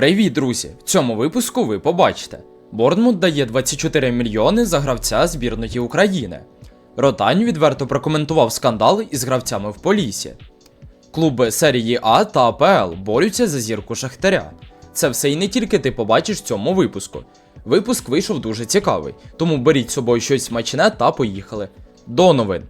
Привіт, друзі! В цьому випуску ви побачите. Борнмут дає 24 мільйони за гравця збірної України. Ротань відверто прокоментував скандал із гравцями в Полісі. Клуби серії А та АПЛ борються за зірку Шахтаря. Це все і не тільки ти побачиш в цьому випуску. Випуск вийшов дуже цікавий, тому беріть з собою щось смачне та поїхали. До новин.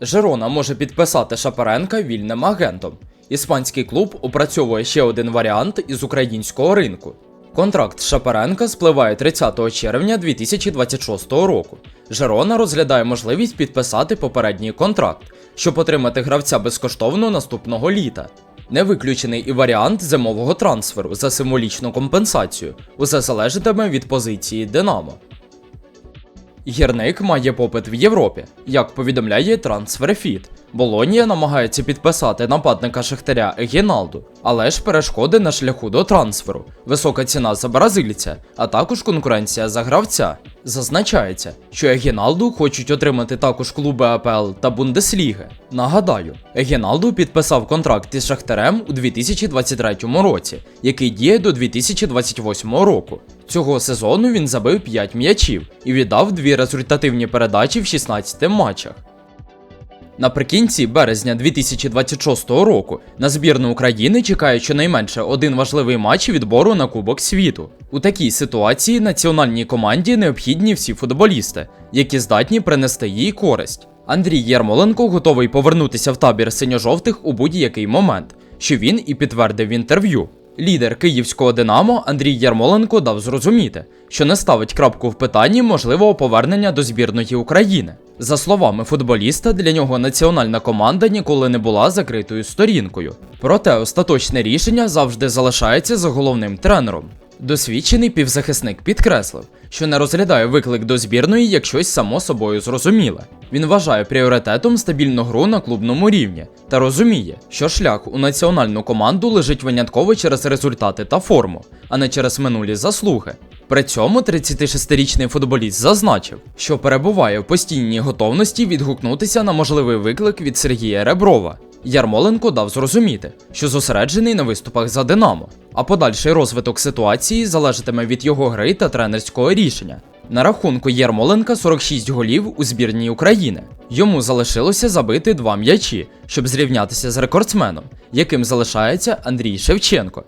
Жерона може підписати Шапаренка вільним агентом. Іспанський клуб опрацьовує ще один варіант із українського ринку. Контракт Шапаренка спливає 30 червня 2026 року. Жерона розглядає можливість підписати попередній контракт, щоб отримати гравця безкоштовно наступного літа. Не виключений і варіант зимового трансферу за символічну компенсацію. Усе залежатиме від позиції Динамо. Гірник має попит в Європі, як повідомляє Трансферфіт. Болонія намагається підписати нападника Шахтаря Егіналду, але ж перешкоди на шляху до трансферу, висока ціна за бразильця, а також конкуренція за гравця. Зазначається, що Егіналду хочуть отримати також клуби АПЛ та Бундесліги. Нагадаю, Егіналду підписав контракт із Шахтарем у 2023 році, який діє до 2028 року. Цього сезону він забив 5 м'ячів і віддав дві результативні передачі в 16 матчах. Наприкінці березня 2026 року на збірну України чекає щонайменше один важливий матч відбору на Кубок світу. У такій ситуації національній команді необхідні всі футболісти, які здатні принести їй користь. Андрій Єрмоленко готовий повернутися в табір синьо-жовтих у будь-який момент, що він і підтвердив в інтерв'ю. Лідер київського Динамо Андрій Ярмоленко дав зрозуміти, що не ставить крапку в питанні можливого повернення до збірної України. За словами футболіста, для нього національна команда ніколи не була закритою сторінкою. Проте остаточне рішення завжди залишається за головним тренером. Досвідчений півзахисник підкреслив, що не розглядає виклик до збірної як щось само собою зрозуміле. Він вважає пріоритетом стабільну гру на клубному рівні та розуміє, що шлях у національну команду лежить винятково через результати та форму, а не через минулі заслуги. При цьому 36-річний футболіст зазначив, що перебуває в постійній готовності відгукнутися на можливий виклик від Сергія Реброва. Ярмоленко дав зрозуміти, що зосереджений на виступах за Динамо, а подальший розвиток ситуації залежатиме від його гри та тренерського рішення. На рахунку Єрмоленка 46 голів у збірній України. Йому залишилося забити два м'ячі, щоб зрівнятися з рекордсменом, яким залишається Андрій Шевченко.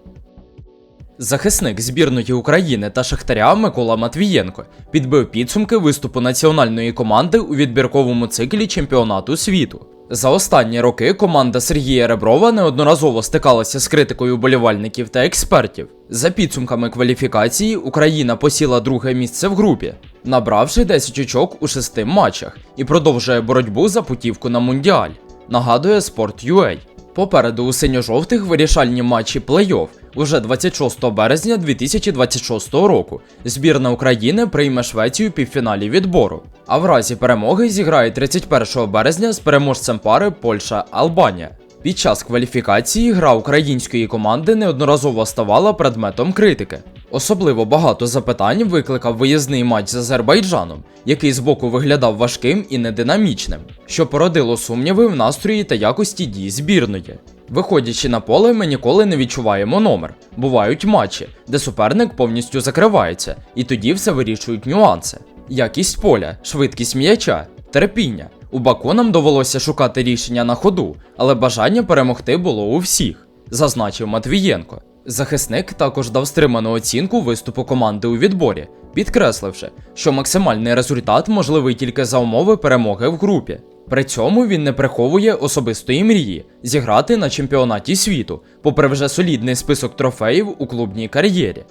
Захисник збірної України та Шахтаря Микола Матвієнко підбив підсумки виступу національної команди у відбірковому циклі чемпіонату світу. За останні роки команда Сергія Реброва неодноразово стикалася з критикою болівальників та експертів. За підсумками кваліфікації Україна посіла друге місце в групі, набравши 10 очок у шести матчах і продовжує боротьбу за путівку на мундіаль. Нагадує Sport.ua. Попереду у синьо-жовтих вирішальні матчі плей-офф. Уже 26 березня 2026 року збірна України прийме Швецію в півфіналі відбору. А в разі перемоги зіграє 31 березня з переможцем пари Польща-Албанія. Під час кваліфікації гра української команди неодноразово ставала предметом критики. Особливо багато запитань викликав виїзний матч з Азербайджаном, який збоку виглядав важким і нединамічним, що породило сумніви в настрої та якості дій збірної. Виходячи на поле, ми ніколи не відчуваємо номер. Бувають матчі, де суперник повністю закривається, і тоді все вирішують нюанси: якість поля, швидкість м'яча, терпіння. У Баку нам довелося шукати рішення на ходу, але бажання перемогти було у всіх, зазначив Матвієнко. Захисник також дав стриману оцінку виступу команди у відборі, підкресливши, що максимальний результат можливий тільки за умови перемоги в групі. При цьому він не приховує особистої мрії зіграти на чемпіонаті світу, попри вже солідний список трофеїв у клубній кар'єрі.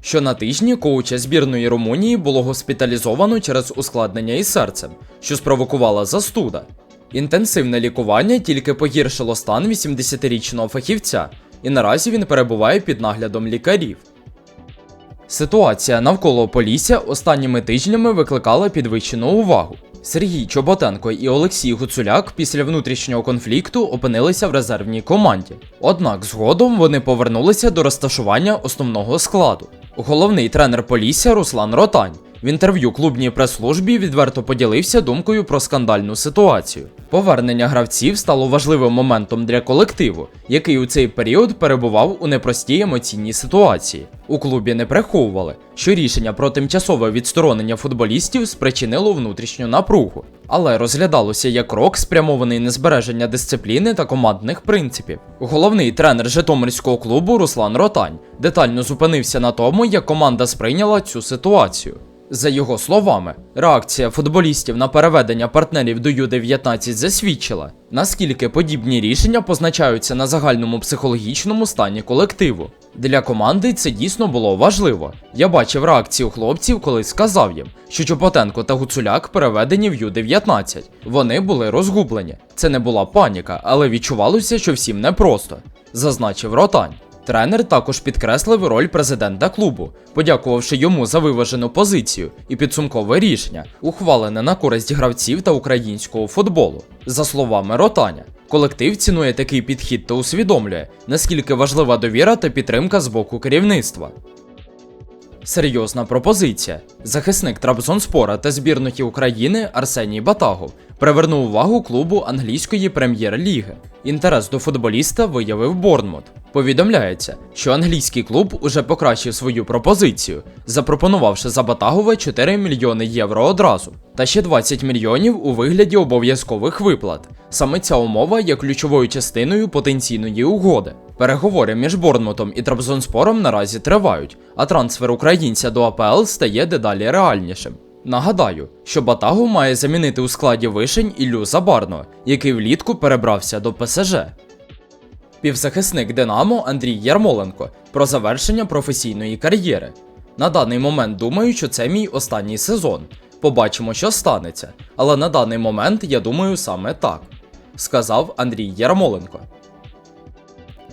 Що на тижні коуча збірної Румунії було госпіталізовано через ускладнення із серцем, що спровокувала застуда. Інтенсивне лікування тільки погіршило стан 80-річного фахівця, і наразі він перебуває під наглядом лікарів. Ситуація навколо Полісся останніми тижнями викликала підвищену увагу. Сергій Чоботенко і Олексій Гуцуляк після внутрішнього конфлікту опинилися в резервній команді. Однак згодом вони повернулися до розташування основного складу. Головний тренер Полісся Руслан Ротань В інтерв'ю клубній прес-службі відверто поділився думкою про скандальну ситуацію. Повернення гравців стало важливим моментом для колективу, який у цей період перебував у непростій емоційній ситуації. У клубі не приховували, що рішення про тимчасове відсторонення футболістів спричинило внутрішню напругу, але розглядалося як крок, спрямований на збереження дисципліни та командних принципів. Головний тренер Житомирського клубу Руслан Ротань детально зупинився на тому, як команда сприйняла цю ситуацію. За його словами, реакція футболістів на переведення партнерів до Ю-19 засвідчила, наскільки подібні рішення позначаються на загальному психологічному стані колективу. Для команди це дійсно було важливо. Я бачив реакцію хлопців, коли сказав їм, що Чопотенко та Гуцуляк переведені в Ю-19. Вони були розгублені. Це не була паніка, але відчувалося, що всім непросто, зазначив Ротань. Тренер також підкреслив роль президента клубу, подякувавши йому за виважену позицію і підсумкове рішення, ухвалене на користь гравців та українського футболу. За словами Ротаня, колектив цінує такий підхід та усвідомлює, наскільки важлива довіра та підтримка з боку керівництва. Серйозна пропозиція. Захисник Трабзонспора та збірної України Арсеній Батагов привернув увагу клубу англійської прем'єр-ліги. Інтерес до футболіста виявив Борнмут. Повідомляється, що англійський клуб уже покращив свою пропозицію, запропонувавши за Батагова 4 мільйони євро одразу, та ще 20 мільйонів у вигляді обов'язкових виплат. Саме ця умова є ключовою частиною потенційної угоди. Переговори між Борнмутом і Трабзонспором наразі тривають, а трансфер українця до АПЛ стає дедалі реальнішим. Нагадаю, що Батагу має замінити у складі вишень Іллю Забарно, який влітку перебрався до ПСЖ. Півзахисник Динамо Андрій Ярмоленко про завершення професійної кар'єри. На даний момент думаю, що це мій останній сезон. Побачимо, що станеться. Але на даний момент я думаю саме так, сказав Андрій Ярмоленко.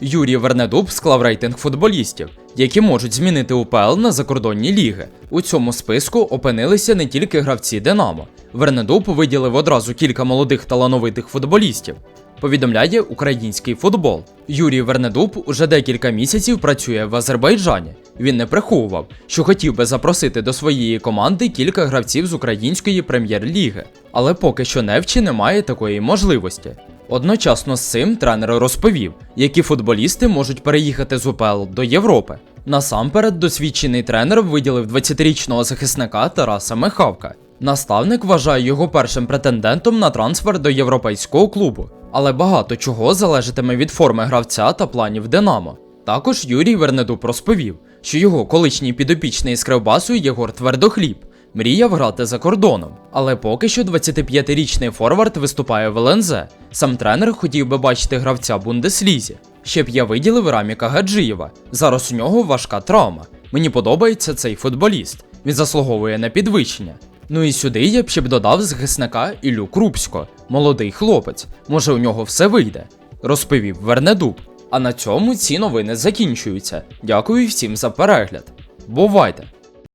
Юрій Вернедуб склав рейтинг футболістів, які можуть змінити УПЛ на закордонні ліги. У цьому списку опинилися не тільки гравці Динамо. Вернедуб виділив одразу кілька молодих талановитих футболістів. Повідомляє український футбол. Юрій Вернедуб уже декілька місяців працює в Азербайджані. Він не приховував, що хотів би запросити до своєї команди кілька гравців з української прем'єр-ліги, але поки що Невчі немає такої можливості. Одночасно з цим тренер розповів, які футболісти можуть переїхати з УПЛ до Європи. Насамперед, досвідчений тренер виділив 20-річного захисника Тараса Михавка. Наставник вважає його першим претендентом на трансфер до європейського клубу, але багато чого залежатиме від форми гравця та планів Динамо. Також Юрій Вернедуб розповів, що його колишній підопічний з Кривбасу Єгор Твердохліб мріяв грати за кордоном, але поки що 25-річний форвард виступає в ЛНЗ. Сам тренер хотів би бачити гравця Бундеслізі. Ще б я виділив Раміка Гаджиєва. Зараз у нього важка травма. Мені подобається цей футболіст. Він заслуговує на підвищення. Ну і сюди я б ще б додав захисника Ілю Крупсько, молодий хлопець. Може у нього все вийде, розповів Вернедуб. А на цьому ці новини закінчуються. Дякую всім за перегляд. Бувайте!